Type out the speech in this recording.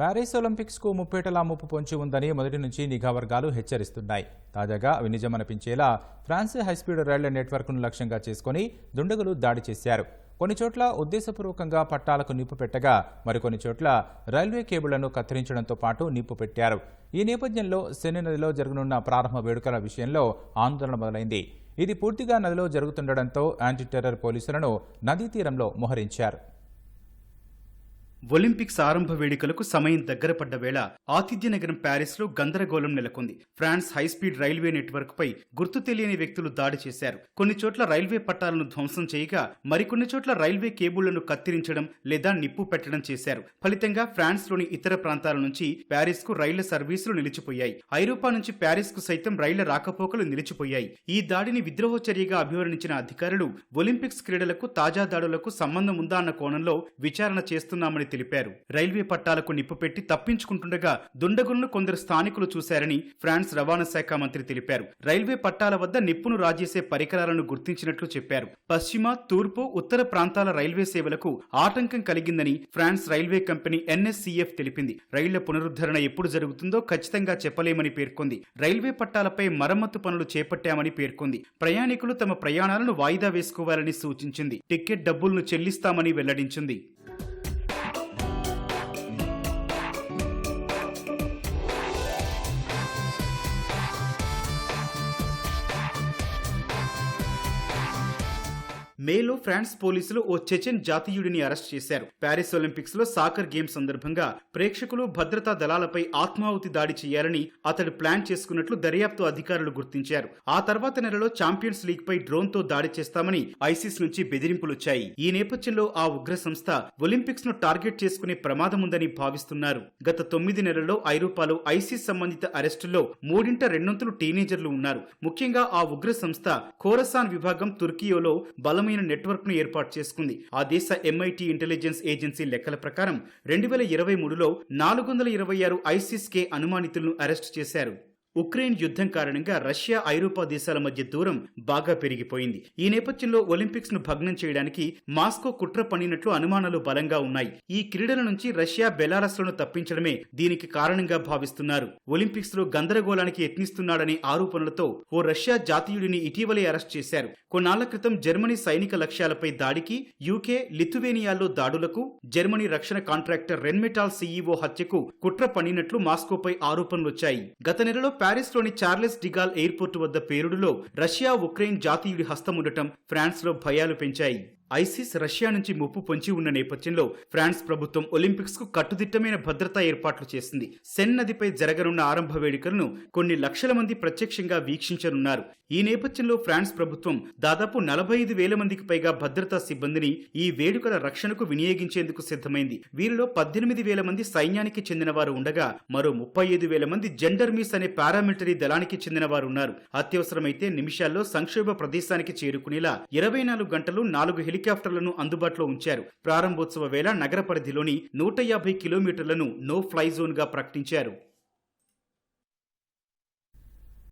Paris ఒలింపిక్స్కు ముప్పేటలా ముప్పు పొంచి ఉందని మొదటి నుంచి నిఘా వర్గాలు హెచ్చరిస్తున్నాయి. తాజాగా అవి నిజమనిపించేలా ఫ్రాన్స్ హైస్పీడ్ రైళ్ళ నెట్వర్క్ను లక్ష్యంగా చేసుకుని దుండగులు దాడి చేశారు. కొన్ని చోట్ల ఉద్దేశపూర్వకంగా పట్టాలకు నిప్పు పెట్టగా మరికొన్ని చోట్ల రైల్వే కేబుళ్ళను కత్తిరించడంతో పాటు నిప్పు పెట్టారు. ఈ నేపథ్యంలో శని నదిలో జరగనున్న ప్రారంభ వేడుకల విషయంలో ఆందోళన మొదలైంది. ఇది పూర్తిగా నదిలో జరుగుతుండటంతో యాంటీ టెర్రర్ పోలీసులను నదీ తీరంలో మోహరించారు. ఒలింపిక్స్ ఆరంభ వేడుకలకు సమయం దగ్గర పడ్డ వేళ ఆతిథ్య నగరం ప్యారిస్లో గందరగోళం నెలకొంది. France high speed railway network పై గుర్తు తెలియని వ్యక్తులు దాడి చేశారు. కొన్ని చోట్ల రైల్వే పట్టాలను ధ్వంసం చేయగా మరికొన్ని చోట్ల రైల్వే కేబుళ్ళను కత్తిరించడం లేదా నిప్పు పెట్టడం చేశారు. ఫలితంగా ఫ్రాన్స్లోని ఇతర ప్రాంతాల నుంచి ప్యారిస్కు రైళ్ళ సర్వీసులు నిలిచిపోయాయి. ఐరోపా నుంచి ప్యారిస్కు సైతం రైళ్ళ రాకపోకలు నిలిచిపోయాయి. ఈ దాడిని విద్రోహ చర్యగా అభివర్ణించిన అధికారులు ఒలింపిక్స్ క్రీడలకు తాజా దాడులకు సంబంధం ఉందా అన్న కోణంలో విచారణ చేస్తున్నామని తెలిపారు. రైల్వే పట్టాలకు నిప్పు పెట్టి తప్పించుకుంటుండగా దుండగులను కొందరు స్థానికులు చూశారని ఫ్రాన్స్ రవాణా శాఖ మంత్రి తెలిపారు. రైల్వే పట్టాల వద్ద నిప్పును రాజేసే పరికరాలను గుర్తించినట్లు చెప్పారు. పశ్చిమ తూర్పు ఉత్తర ప్రాంతాల రైల్వే సేవలకు ఆటంకం కలిగిందని ఫ్రాన్స్ రైల్వే కంపెనీ ఎన్ఎస్సీఎఫ్ తెలిపింది. రైళ్ళ పునరుద్ధరణ ఎప్పుడు జరుగుతుందో ఖచ్చితంగా చెప్పలేమని పేర్కొంది. రైల్వే పట్టాలపై మరమ్మతు పనులు చేపట్టామని పేర్కొంది. ప్రయాణికులు తమ ప్రయాణాలను వాయిదా వేసుకోవాలని సూచించింది. టికెట్ డబ్బులను చెల్లిస్తామని వెల్లడించింది. మేలో ఫ్రాన్స్ పోలీసులు ఓ చెచెన్ జాతీయుడిని అరెస్ట్ చేశారు. ప్యారిస్ ఒలింపిక్స్లో సాకర్ గేమ్ సందర్భంగా ప్రేక్షకులు భద్రతా దళాలపై ఆత్మాహుతి దాడి చేయాలని అతడు ప్లాన్ చేసుకున్నట్లు దర్యాప్తు అధికారులు గుర్తించారు. ఆ తర్వాత నెలలో ఛాంపియన్స్ లీగ్ పై డ్రోన్తో దాడి చేస్తామని ఐసిస్ నుంచి బెదిరింపులొచ్చాయి. ఈ నేపథ్యంలో ఆ ఉగ్ర సంస్థ ఒలింపిక్స్ను టార్గెట్ చేసుకునే ప్రమాదం ఉందని భావిస్తున్నారు. గత తొమ్మిది నెలల్లో ఐరోపాలో ఐసిస్ సంబంధిత అరెస్టుల్లో మూడింట రెండొంతులు టీనేజర్లు ఉన్నారు. ముఖ్యంగా ఆ ఉగ్ర సంస్థ కోరసాన్ విభాగం తుర్కియోలో బలమైన నెట్వర్క్ను ఏర్పాటు చేసుకుంది. ఆ దేశ ఎంఐటి ఇంటెలిజెన్స్ ఏజెన్సీ లెక్కల ప్రకారం రెండు వేల ఇరవై మూడులో నాలుగు వందల ఇరవై ఆరు ఐసిస్ కే అనుమానితులను అరెస్టు చేశారు. ఉక్రెయిన్ యుద్ధం కారణంగా రష్యా ఐరోపా దేశాల మధ్య దూరం బాగా పెరిగిపోయింది. ఈ నేపథ్యంలో ఒలింపిక్స్ను భగ్నం చేయడానికి మాస్కో కుట్ర పన్నినట్లు అనుమానాలు బలంగా ఉన్నాయి. ఈ క్రీడల నుంచి రష్యా బెలారస్లను తప్పించడమే దీనికి కారణంగా భావిస్తున్నారు. ఒలింపిక్స్లో గందరగోళానికి యత్నిస్తున్నాడనే ఆరోపణలతో ఓ రష్యా జాతీయుడిని ఇటీవలే అరెస్ట్ చేశారు. కొన్నాళ్ళ క్రితం జర్మనీ సైనిక లక్ష్యాలపై దాడికి యూకే లిథువేనియాలో దాడులకు జర్మనీ రక్షణ కాంట్రాక్టర్ రెన్మెటాల్ సీఈఓ హత్యకు కుట్ర పన్నినట్లు మాస్కోపై ఆరోపణలొచ్చాయి. గత నెలలో ప్యారిస్లోని చార్లెస్ డిగాల్ ఎయిర్పోర్ట్ వద్ద పేరుడులో రష్యా ఉక్రెయిన్ జాతీయుడి హస్తముండటం ఫ్రాన్స్లో భయాలు పెంచాయి. ఐసిస్ రష్యా నుంచి ముప్పు పొంచి ఉన్న నేపథ్యంలో ఫ్రాన్స్ ప్రభుత్వం ఒలింపిక్స్కు కట్టుదిట్టమైన భద్రతా ఏర్పాట్లు చేసింది. సెన్ నదిపై జరగనున్న ఆరంభ వేడుకలను కొన్ని లక్షల మంది ప్రత్యక్షంగా వీక్షించనున్నారు. ఈ నేపథ్యంలో ఫ్రాన్స్ ప్రభుత్వం దాదాపు నలభై ఐదు వేల మందికి పైగా భద్రతా సిబ్బందిని ఈ వేడుకల రక్షణకు వినియోగించేందుకు సిద్ధమైంది. వీరిలో పద్దెనిమిది వేల మంది సైన్యానికి చెందినవారు ఉండగా మరో ముప్పై ఐదు వేల మంది జెండర్మీస్ అనే పారామిలిటరీ దళానికి చెందినవారు ఉన్నారు అత్యవసరమైతే నిమిషాల్లో సంక్షోభ ప్రదేశానికి చేరుకునేలా ఇరవై నాలుగు గంటలు నాలుగు హెలికాప్టర్లను అందుబాటులో ఉంచారు. ప్రారంభోత్సవ వేళ నగర పరిధిలోని నూట యాభై కిలోమీటర్లను నో ఫ్లై జోన్గా ప్రకటించారు.